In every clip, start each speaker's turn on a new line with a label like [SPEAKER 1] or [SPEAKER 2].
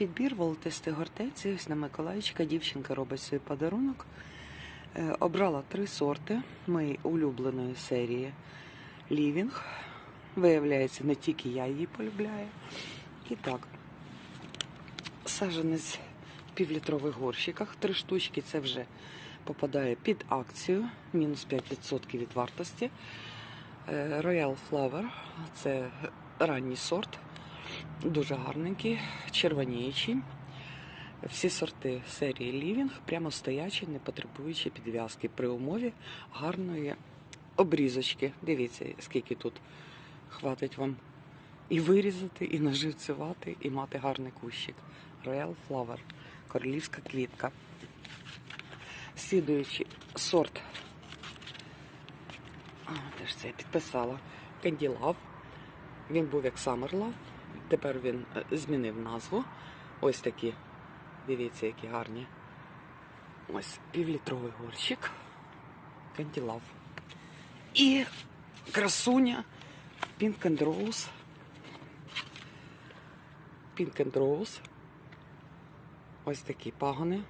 [SPEAKER 1] підбір волотистих гортензій. Ось на Миколаївчика дівчинка робить свій подарунок. Е, Обрала три сорти моєї улюбленої серії Лівінг. Виявляється, не тільки я її полюбляю. І так, саджанець в півлітрових горщиках. Три штучки це вже попадає під акцію, мінус 5% від вартості. Е, Royal Flower це ранній сорт, дуже гарненький, червоніючий. Всі сорти серії Living прямо стоячі, не потребуючи підв'язки при умові гарної обрізочки. Дивіться, скільки тут хватить вам і вирізати, і наживцювати, і мати гарний кущик. Royal Flower, королівська квітка. Слідуючий сорт. А, де ж це я підписала? Candy Love. Він був як Summer Love. Тепер він е, змінив назву. Ось такі. Дивіться, які гарні. Ось півлітровий горщик. Candy І красуня Pink and Rose. Pink and Rose. Ось такі пагони.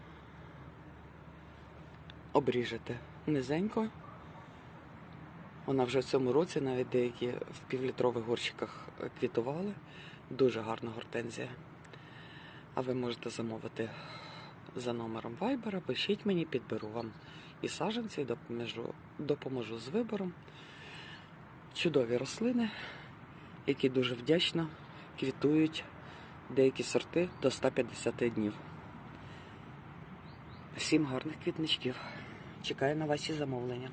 [SPEAKER 1] Обріжете низенько. Вона вже в цьому році навіть деякі в півлітрових горщиках е, квітували. Дуже гарна гортензія. А ви можете замовити за номером Viber, пишіть мені, підберу вам і саджанці, і допоможу, допоможу з вибором. Чудові рослини, які дуже вдячно квітують деякі сорти до 150 днів. Всім гарних квітничків. Чекаю на ваші замовлення.